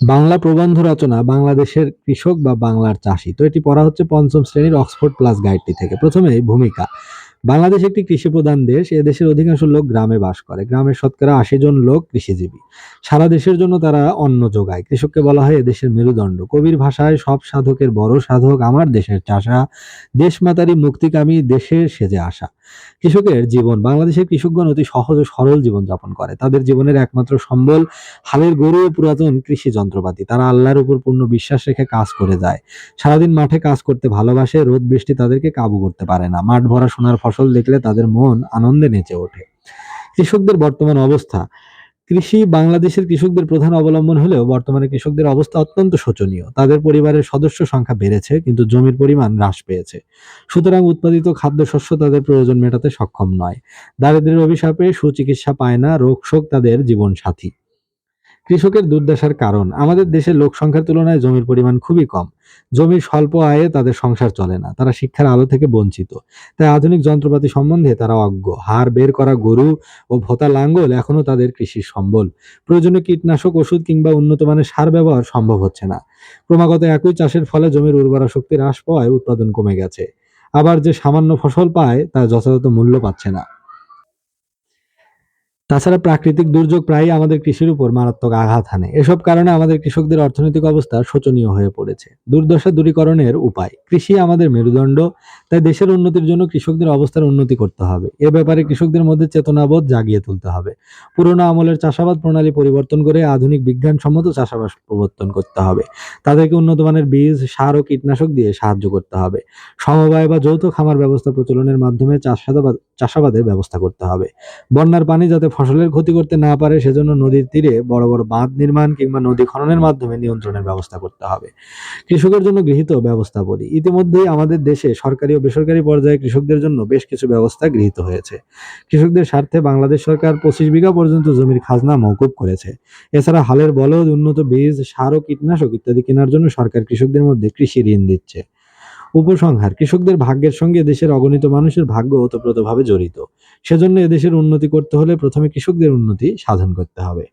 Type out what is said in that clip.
বাংলা প্রবন্ধ রচনা বাংলাদেশের কৃষক বা বাংলার চাষি। তো এটি পড়া হচ্ছে পঞ্চম শ্রেণির অক্সফোর্ড প্লাস গাইডটি থেকে। প্রথমেই ভূমিকা। বাংলাদেশ একটি কৃষি প্রধান দেশ, এ দেশের অধিকাংশ লোক গ্রামে বাস করে। গ্রামের শতকরা আশি জন লোক কৃষিজীবী। সারা দেশের জন্য তারা অন্ন যোগায়। কৃষককে বলা হয় এদেশের মেরুদণ্ড। কবির ভাষায়, সব সাধকের বড় সাধক আমার দেশের চাষা। দেশমাতারি মুক্তিকামী, দেশের সেজে আসা। কৃষকের জীবন, বাংলাদেশের কৃষকগণ অতি সহজ ও সরল জীবন যাপন করে। তাদের জীবনের একমাত্র সম্বল হালের গরু ও পুরাতন কৃষি যন্ত্রপাতি। তারা আল্লাহর উপর পূর্ণ বিশ্বাস রেখে কাজ করে যায়। সারাদিন মাঠে কাজ করতে ভালোবাসে, রোদ বৃষ্টি তাদেরকে কাবু করতে পারে না। মাঠ ভরা সোনার ফসল দেখলে তাদের মন আনন্দে নেচে ওঠে। কৃষকদের বর্তমান অবস্থা কৃষি বাংলাদেশের কৃষকদের প্রধান অবলম্বন হলেও বর্তমানে কৃষকদের অবস্থা অত্যন্ত শোচনীয়। তাদের পরিবারের সদস্য সংখ্যা বেড়েছে, কিন্তু জমির পরিমাণ হ্রাস পেয়েছে। সুতরাং উৎপাদিত খাদ্যশস্য তাদের প্রয়োজন মেটাতে সক্ষম নয়। দারিদ্রের অভিশাপে সুচিকিৎসা পায় না রোগ শোক তাদের জীবন সাথী কৃষকের দুর্দশার কারণ। আমাদের দেশের লোক সংখ্যার তুলনায় জমির পরিমাণ খুবই কম। জমির স্বল্প আয়ে তাদের সংসার চলে না, তারা শিক্ষার আলো থেকে বঞ্চিত। তাই আধুনিক যন্ত্রপাতি সম্বন্ধে তারা অজ্ঞ। হার বের করা গরু ও ভোতা লাঙ্গল এখনও তাদের কৃষির সম্বল। প্রয়োজনীয় কীটনাশক ওষুধ কিংবা উন্নত মানের সার ব্যবহার সম্ভব হচ্ছে না। ক্রমাগত একই চাষের ফলে জমির উর্বরা শক্তি হ্রাস পাওয়ায় উৎপাদন কমে গেছে। আবার যে সামান্য ফসল পায়, তা যথাযথ মূল্য পাচ্ছে না। তাছাড়া প্রাকৃতিক দুর্যোগ প্রায়ই আমাদের কৃষির উপর মারাত্মক আঘাত হানে। এসব কারণে আমাদের কৃষকদের অর্থনৈতিক অবস্থা শোচনীয় হয়ে পড়েছে। দুর্দশা দূরীকরণের উপায়। কৃষি আমাদের মেরুদণ্ড, তাই দেশের উন্নতির জন্য কৃষকদের অবস্থার উন্নতি করতে হবে। এ ব্যাপারে কৃষকদের মধ্যে চেতনাবোধ জাগিয়ে তুলতে হবে। পুরোনো আমলের চাষাবাদ প্রণালী পরিবর্তন করে আধুনিক বিজ্ঞানসম্মত চাষাবাদ প্রবর্তন করতে হবে। তাদেরকে উন্নত মানের বীজ, সার ও কীটনাশক দিয়ে সাহায্য করতে হবে। সমবায় বা যৌথ খামার ব্যবস্থা প্রচলনের মাধ্যমে চাষাবাদ চাষাবাদের ব্যবস্থা করতে হবে। বন্যার পানি যাতে ফসলের ক্ষতি করতে না পারে, সেজন্য নদীর তীরে বড় বড় বাঁধ নির্মাণ কিংবা নদী খননের মাধ্যমে নিয়ন্ত্রণের ব্যবস্থা করতে হবে। কৃষকের জন্য গৃহীত ব্যবস্থা বলি ইতিমধ্যেই আমাদের দেশে সরকারি ও বেসরকারি পর্যায়ে কৃষকদের জন্য বেশ কিছু ব্যবস্থা গৃহীত হয়েছে। কৃষকদের স্বার্থে বাংলাদেশ সরকার পঁচিশ বিঘা পর্যন্ত জমির খাজনা মওকুব করেছে। এছাড়া হালের বলদ, উন্নত বীজ, সার ও কীটনাশক ইত্যাদি কেনার জন্য সরকার কৃষকদের মধ্যে কৃষি ঋণ দিচ্ছে। উপসংহার। কৃষকদের ভাগ্যের সঙ্গে দেশের অগণিত মানুষের ভাগ্য ওতপ্রোতভাবে জড়িত। সেজন্য এদেশের উন্নতি করতে হলে প্রথমে কৃষকদের উন্নতি সাধন করতে হবে।